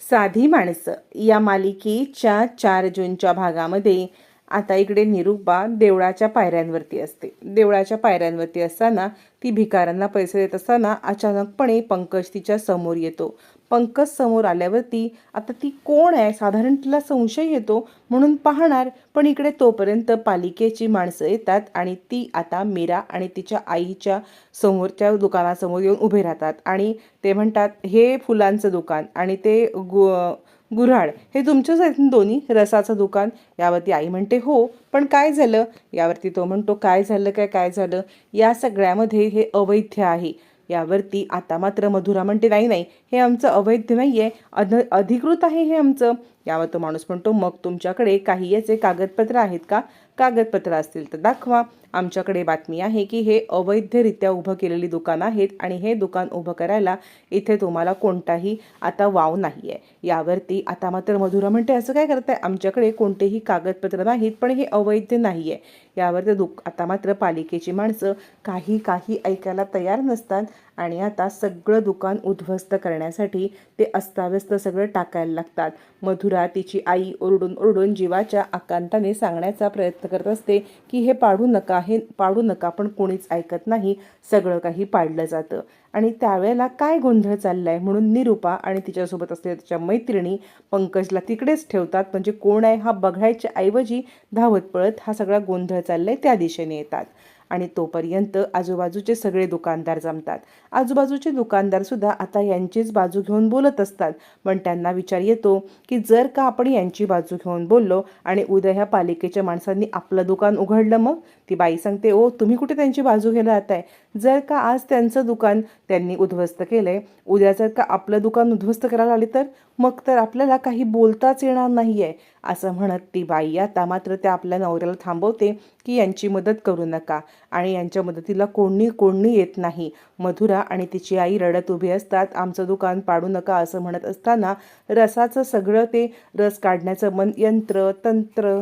साधी माणसं. या मालिकेच्या चार जूनच्या भागामध्ये आता इकडे निरुपा देवळाच्या पायऱ्यांवरती असते. देवळाच्या पायऱ्यांवरती असताना ती भिकाऱ्यांना पैसे देत असताना अचानकपणे पंकज तिच्या समोर येतो. पंकज समोर आल्यावरती आता ती कोण आहे? साधारण तिला संशय येतो म्हणून पाहणार. पण इकडे तोपर्यंत पालिकेची माणसं येतात आणि ती आता मीरा आणि तिच्या आईच्या समोरच्या दुकानासमोर येऊन उभे राहतात. आणि ते म्हणतात हे फुलांचं दुकान आणि ते गु गुऱ्हाड हे तुमचंच आहेत दोन्ही रसाचं दुकान. यावरती आई म्हणते हो पण काय झालं? यावरती तो म्हणतो काय झालं काय? काय झालं? या सगळ्यामध्ये हे अवैध आहे. यावरती आता मात्र मधुरा म्हणते नाही नाही हे आमचं अवैध नाही आहे अध अधिकृत आहे हे आमचं. यावर तो माणूस म्हणतो मग तुमच्याकडे काही याचे कागदपत्र आहेत का? कागदपत्र असतील तर दाखवा. आमच्याकडे बातमी आहे की हे अवैधरित्या उभं केलेली दुकान आहेत आणि हे दुकान उभं करायला इथे तुम्हाला कोणताही आता वाव नाही आहे यावरती आता मात्र मधुरा म्हणते असं काय करताय? आमच्याकडे कोणतेही कागदपत्र नाहीत पण हे अवैध नाही आहे यावर ते दुक आता मात्र पालिकेची माणसं काही काही ऐकायला तयार नसतात. आणि आता सगळं दुकान उद्ध्वस्त करण्यासाठी ते अस्ताव्यस्त सगळं टाकायला लागतात. मधुरा तिची आई ओरडून ओरडून जीवाच्या आकांताने सांगण्याचा प्रयत्न करत असते की हे पाडू नका हे पाडू नका पण कोणीच ऐकत नाही. सगळं काही पाडलं जातं. आणि त्यावेळेला काय गोंधळ चाललाय म्हणून निरुपा आणि तिच्यासोबत असलेल्या तिच्या मैत्रिणी पंकजला तिकडेच ठेवतात. म्हणजे कोण आहे हा बघायच्या ऐवजी धावत पळत हा सगळा गोंधळ चाललाय त्या दिशेने येतात. आणि तोपर्यंत आजूबाजूचे सगळे दुकानदार जमतात. आजूबाजूचे दुकानदार सुद्धा आता यांचीच बाजू घेऊन बोलत असतात. पण त्यांना विचार येतो की जर का आपण यांची बाजू घेऊन बोललो आणि उद्या ह्या पालिकेच्या माणसांनी आपलं दुकान उघडलं मग? ती बाई सांगते ओ तुम्ही कुठे त्यांची बाजू घ्यायला आहे जर का आज त्यांचं दुकान त्यांनी उद्ध्वस्त केलंय उद्या जर का आपलं दुकान उद्ध्वस्त करायला आले तर? मग तर आपल्याला काही बोलताच येणार नाही आहे असं म्हणत ती बाई. आता मात्र त्या आपल्या नवऱ्याला थांबवते की यांची मदत करू नका आणि यांच्या मदतीला कोणी कोणी येत नाही. मधुरा आणि तिची आई रडत उभी असतात. आमचं दुकान पाडू नका असं म्हणत असताना रसाचं सगळं ते रस काढण्याचं मन यंत्र तंत्र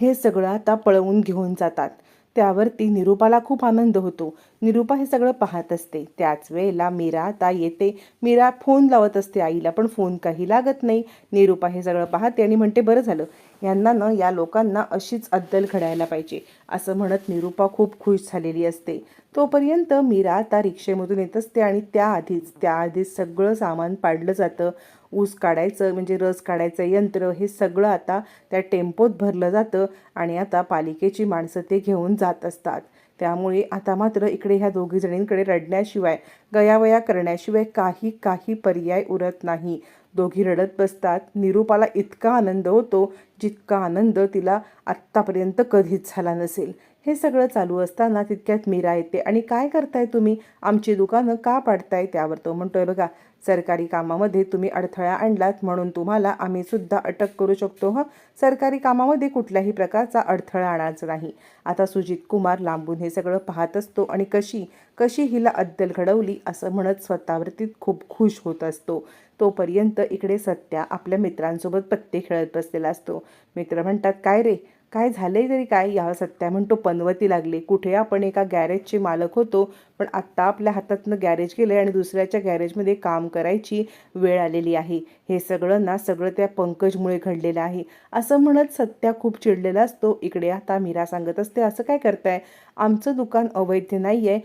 हे सगळं आता पळवून घेऊन जातात. त्यावरती निरूपाला खूप आनंद होतो. निरूपा हे सगळं पाहत असते. त्याच वेळेला मीरा आता येते. मीरा फोन लावत असते आईला पण फोन काही लागत नाही. निरूपा हे सगळं पाहते आणि म्हणते बरं झालं. यांना ना या लोकांना अशीच अद्दल घडायला पाहिजे. असं म्हणत निरूपा खूप खुश झालेली असते. तोपर्यंत मीरा आता रिक्षेमधून येत असते आणि त्याआधीच त्याआधीच सगळं सामान पाडलं जातं. ऊस काढायचं म्हणजे रस काढायचं यंत्र हे सगळं आता त्या टेम्पोत भरलं जातं आणि आता पालिकेची माणसं ते घेऊन जात असतात. त्यामुळे आता मात्र इकडे ह्या दोघीजणींकडे रडण्याशिवाय गयावया करण्याशिवाय काही काही पर्याय उरत नाही. दोघी रडत बसतात. निरूपाला इतका आनंद होतो जितका आनंद तिला आत्तापर्यंत कधीच झाला नसेल. हे सगळं चालू असताना तितक्यात मीरा येते. आणि काय करताय तुम्ही? आमची दुकानं का पाडताय? त्यावर तो म्हणतोय बघा सरकारी कामामध्ये तुम्ही अडथळा आणलात म्हणून तुम्हाला आम्ही सुद्धा अटक करू शकतो हं? सरकारी कामामध्ये कुठल्याही प्रकारचा अडथळा आणायचा नाही. आता सुजित कुमार लांबून हे सगळं पाहत असतो आणि कशी कशी हिला अद्दल घडवली असं म्हणत स्वतःवरती खूप खुश होत असतो. तोपर्यंत इकडे सत्या आपल्या मित्रांसोबत पत्ते खेळत बसलेला असतो. मित्र म्हणतात काय रे? काय झालंय तरी काय या सत्या म्हणतो पनवती लागली. कुठे? आपण एका गॅरेजचे मालक होतो पण आत्ता आपल्या हातातनं गॅरेज गेलं आणि दुसऱ्याच्या गॅरेजमध्ये काम करायची वेळ आलेली आहे. हे सगळं ना सगळं त्या पंकजमुळे घडलेलं आहे. असं म्हणत सत्या खूप चिडलेला असतो. इकडे आता मीरा सांगत असते असं काय करताय? आमचं दुकान अवैध नाही आहे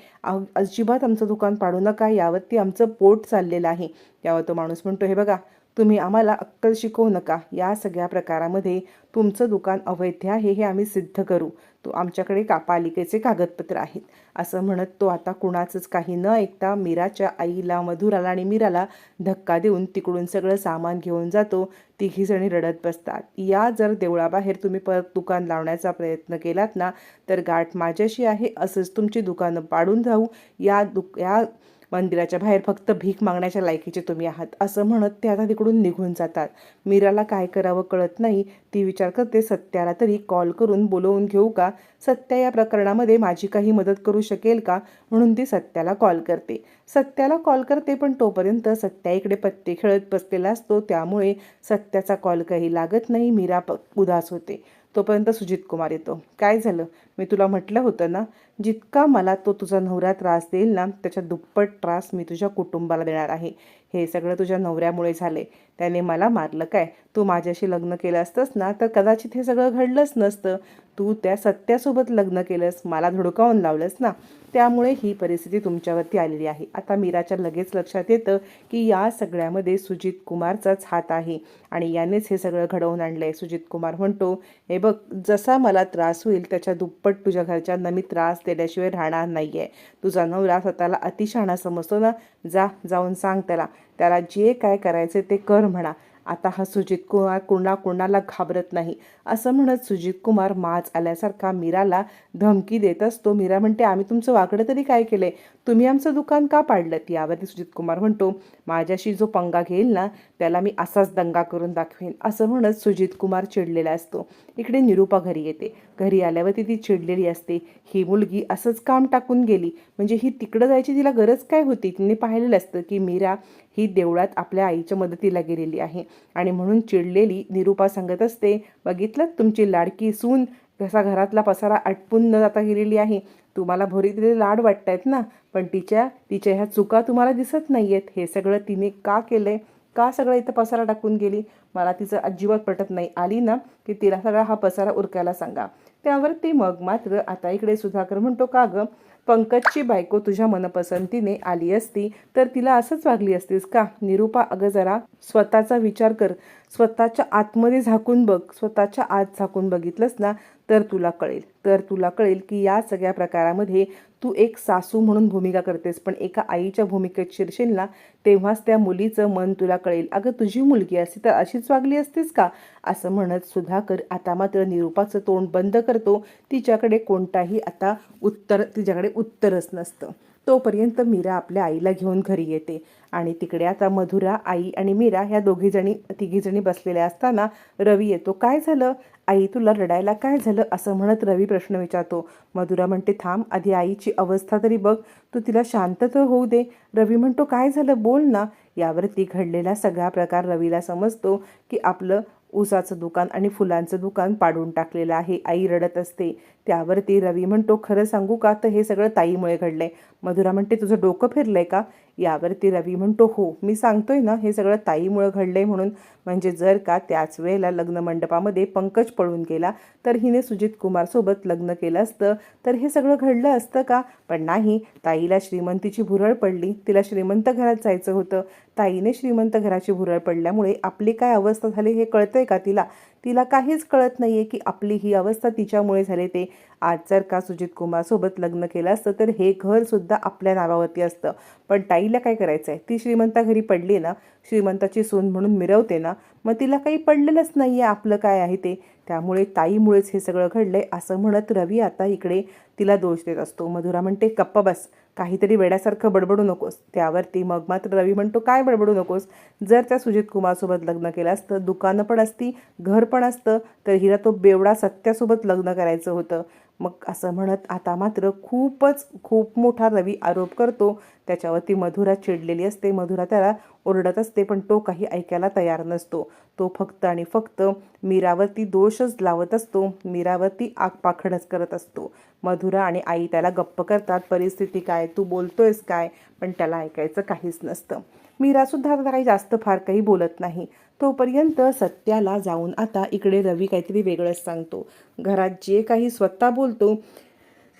अजिबात आमचं दुकान पाडू नका. यावरती आमचं पोट चाललेलं आहे. यावर तो माणूस म्हणतो हे बघा तुम्ही आम्हाला अक्कल शिकवू नका. या सगळ्या प्रकारामध्ये तुमचं दुकान अवैध आहे हे आम्ही सिद्ध करू. तो आमच्याकडे का पालिकेचे कागदपत्र आहेत. असं म्हणत तो आता कुणाचंच काही न ऐकता मीराच्या आईला मधुराला आणि मीराला धक्का देऊन तिकडून सगळं सामान घेऊन जातो. तिघीजणी रडत बसतात. या जर देवळाबाहेर तुम्ही परत दुकान लावण्याचा प्रयत्न केलात ना तर गाठ माझ्याशी आहे असंच तुमची दुकानं पाडून जाऊ या दुक या मंदिराच्या बाहेर फक्त भीक मागण्याच्या लायकीचे तुम्ही आहात. असं म्हणत ते आता तिकडून निघून जातात. मीराला काय करावं कळत नाही. ती विचार करते सत्याला तरी कॉल करून बोलवून घेऊ का? सत्या या प्रकरणामध्ये माझी काही मदत करू शकेल का? म्हणून ती सत्याला कॉल करते. सत्याला कॉल करते पण तोपर्यंत सत्या इकडे पत्ते खेळत बसलेला असतो. त्यामुळे सत्याचा कॉल काही लागत नाही. मीरा उदास होते. तोपर्यंत सुजित कुमार येतो. काय झालं? मी तुला म्हटलं होतं ना जितका मला तो तुझा नवरा त्रास देईल ना त्याच्या दुप्पट त्रास मी तुझ्या कुटुंबाला देणार आहे. हे सगळं तुझ्या नवऱ्यामुळे झाले त्याने मला मारलं काय? तू माझ्याशी लग्न केलं असतंस ना तर कदाचित हे सगळं घडलंच नसतं. तू त्या सत्यासोबत लग्न केलंस मला धुडकावून लावलंस ना. त्यामुळे ही परिस्थिती तुमच्यावरती आलेली आहे. आता मीराच्या लगेच लक्षात येतं की या सगळ्यामध्ये सुजित कुमारचाच हात आहे आणि यानेच हे सगळं घडवून आणलं आहे सुजित कुमार म्हणतो हे बघ जसा मला त्रास होईल त्याच्या दुप्पट तुझ्या घरच्यांना मी त्रास देण्याशिवाय राहणार नाही आहे तुझा नवरा स्वतःला अतिशहाणा समजतो ना? जा जाऊन सांग त्याला. त्याला जे काय करायचे ते कर म्हणा. आता हा सुजित कुमार कुणा कुणाला घाबरत नाही. असं म्हणत सुजित कुमार माज आल्यासारखा मीराला धमकी देत असतो. मीरा म्हणते आम्ही तुमचं वाकडं तरी काय केलंय? तुम्ही आमचं दुकान का पाडलं यावरती सुजित कुमार म्हणतो माझ्याशी जो पंगा घेईल ना त्याला मी असाच दंगा करून दाखवेन. असं म्हणत सुजित कुमार चिडलेला असतो. इकडे निरूपा घरी येते. घरी आल्यावरती ती चिडलेली असते. ही मुलगी असंच काम टाकून गेली. म्हणजे ही तिकडं जायची तिला गरज काय होती? तिने पाहिलेलं असतं की मीरा ही देवळात आपल्या आईच्या मदतीला गेलेली आहे. आणि म्हणून चिडलेली निरूपा सांगत असते बघितलं? तुमची लाडकी सून कसा घरातला पसारा आटपून न जाता गेलेली आहे. तुम्हाला भोरीतले लाड वाटत आहेत ना? पण तिच्या तिच्या ह्या चुका तुम्हाला दिसत नाही आहेत हे सगळं तिने का केलं आहे का सगळं इथं पसारा टाकून गेली? मला तिचं अजिबात पटत नाही. आली ना की तिला सगळा हा पसारा उरकायला सांगा. त्यावर ती मग मात्र आता इकडे सुधाकर म्हणतो का गं? पंकजची बायको तुझ्या मनपसंतीने आली असती तर तिला असंच वागली असतीस का? निरूपा अगं जरा स्वतःचा विचार कर. स्वतःच्या आतमध्ये झाकून बघ. स्वतःच्या आत झाकून बघितलंस ना तर तुला कळेल. तर तुला कळेल की या सगळ्या प्रकारामध्ये तू एक सासू म्हणून भूमिका करतेस. पण एका आईच्या भूमिकेत शिरशील ना तेव्हाच त्या मुलीचं मन तुला कळेल. अगं तुझी मुलगी असती तर अशीच वागली असतीस का? असं म्हणत सुधाकर आता मात्र निरूपाचं तोंड बंद करतो. तिच्याकडे कोणताही आता उत्तर तिच्याकडे उत्तरच नसतं. तोपर्यंत मीरा आपल्या आईला घेऊन घरी येते. आणि तिकडे आता मधुरा आई आणि मीरा ह्या दोघीजणी तिघीजणी बसलेल्या असताना रवी येतो. काय झालं? आई तुला रडायला काय झालं? असं म्हणत रवी प्रश्न विचारतो. मधुरा म्हणते थांब आधी आईची अवस्था तरी बघ. तू तिला शांत तर होऊ दे. रवी म्हणतो काय झालं? बोल ना. यावरती घडलेला सगळा प्रकार रवीला समजतो की आपलं ऊसाचं दुकान आणि फुलांचं दुकान पाडून टाकलेलं आहे. आई रडत असते. त्यावरती रवी म्हणतो खरं सांगू का? तर हे सगळं ताईमुळे घडलंय. मधुरा म्हणते तुझं डोकं फिरलंय का? यावरती रवी म्हणतो हो मी सांगतोय ना हे सगळं ताईमुळं घडलंय म्हणून. म्हणजे जर का त्याच वेळेला लग्न मंडपामध्ये पंकज पळून गेला तर हिने सुजित कुमारसोबत लग्न केलं असतं. तर हे सगळं घडलं असतं का? पण नाही ताईला श्रीमंतीची भुरळ पडली. तिला श्रीमंत घरात जायचं होतं. ताईने श्रीमंत घराची भुरळ पडल्यामुळे आपली काय अवस्था झाली हे कळतंय का तिला? तिला काहीच कळत नाही आहे की आपली ही अवस्था तिच्यामुळे झाले ते. आज जर का सुजित कुमारसोबत लग्न केलं असतं तर हे घरसुद्धा आपल्या नावावरती असतं. पण ताईला काय करायचं आहे ती श्रीमंता घरी पडली ना श्रीमंताची सून म्हणून मिरवते ना मग तिला काही पडलेलंच नाही आहे आपलं काय आहे ते. त्यामुळे ताईमुळेच हे सगळं घडलंय असं म्हणत रवी आता इकडे तिला दोष देत असतो. मधुरा म्हणते कप्पा बस. काहीतरी वेड्यासारखं बडबडू नकोस. त्यावरती मग मात्र रवी म्हणतो काय बडबडू नकोस? जर त्या सुजित कुमारसोबत लग्न केलं असतं दुकानं पण असती घर पण असतं तर हिला तो बेवडा सत्यासोबत लग्न करायचं होतं. मग असं म्हणत आता मात्र खूपच खूप मोठा रवी आरोप करतो. त्याच्यावरती मधुरा चिडलेली असते. मधुरा त्याला ओरडत असते पण तो काही ऐकायला तयार नसतो. तो फक्त आणि फक्त मीरावरती दोषच लावत असतो. मीरावरती आगपाखडच करत असतो. मधुरा आणि आई त्याला गप्प करतात. परिस्थिती काय? तू बोलतोयस काय? पण त्याला ऐकायचं काहीच नसतं. मीरासुद्धा आता काही जास्त फार काही बोलत नाही. तोपर्यंत सत्याला जाऊन आता इकडे रवी काहीतरी वेगळंच सांगतो. घरात जे काही स्वतः बोलतो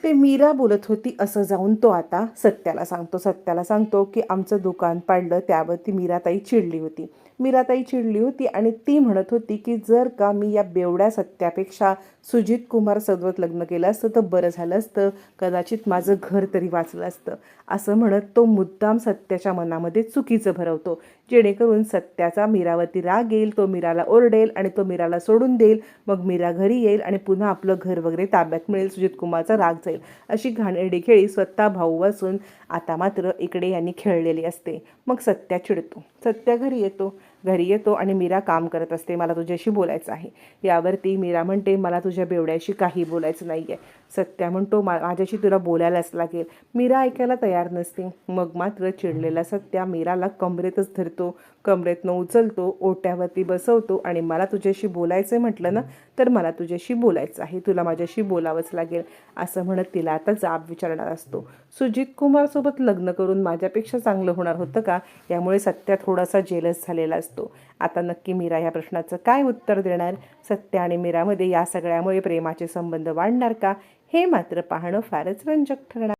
ते मीरा बोलत होती असं जाऊन तो आता सत्याला सांगतो. सत्याला सांगतो की आमचं दुकान पाडलं त्यावरती मीराताई चिडली होती. मीराताई चिडली होती आणि ती म्हणत होती की जर का मी या बेवड्या सत्यापेक्षा सुजित कुमार सदवत लग्न केलं असतं तर बरं झालं असतं. कदाचित माझं घर तरी वाचलं असतं. असं म्हणत तो मुद्दाम सत्याच्या मनामध्ये चुकीचं भरवतो. जेणेकरून सत्याचा मीरावरती राग येईल तो मीराला ओरडेल आणि तो मीराला सोडून देईल. मग मीरा घरी येईल आणि पुन्हा आपलं घर वगैरे ताब्यात मिळेल सुजित कुमारचा राग जाईल. अशी घाणेरडी खेळी स्वतः भाऊ असून आता मात्र इकडे यांनी खेळलेली असते. मग सत्या चिडतो. सत्या घरी येतो. घरी येतो आणि मीरा काम करत असते मला तुझ्याशी बोलायचं आहे. यावरती मीरा म्हणते मला तुझ्या बेवड्याशी काही बोलायचं नाही आहे सत्या म्हणतो "मा- माझ्याशी तुला बोलायलाच लागेल. मीरा ऐकायला तयार नसते. मग मात्र चिडलेला सत्या मीराला कमरेतच धरतो. कमरेतनं उचलतो ओट्यावरती बसवतो आणि मला तुझ्याशी बोलायचं आहे म्हटलं ना तर मला तुझ्याशी बोलायचं आहे. तुला माझ्याशी बोलावंच लागेल. असं म्हणत तिला आता जाब विचारणार असतो. सुजित कुमारसोबत लग्न करून माझ्यापेक्षा चांगलं होणार होतं का? यामुळे सत्या थोडासा जेलस झालेला असतो आता नक्की मीरा या प्रश्नाचं काय उत्तर देणार? सत्य आणि मीरामध्ये या सगळ्यामुळे प्रेमाचे संबंध वाढणार का? हे मात्र पाहणं फारच रंजक ठरणार.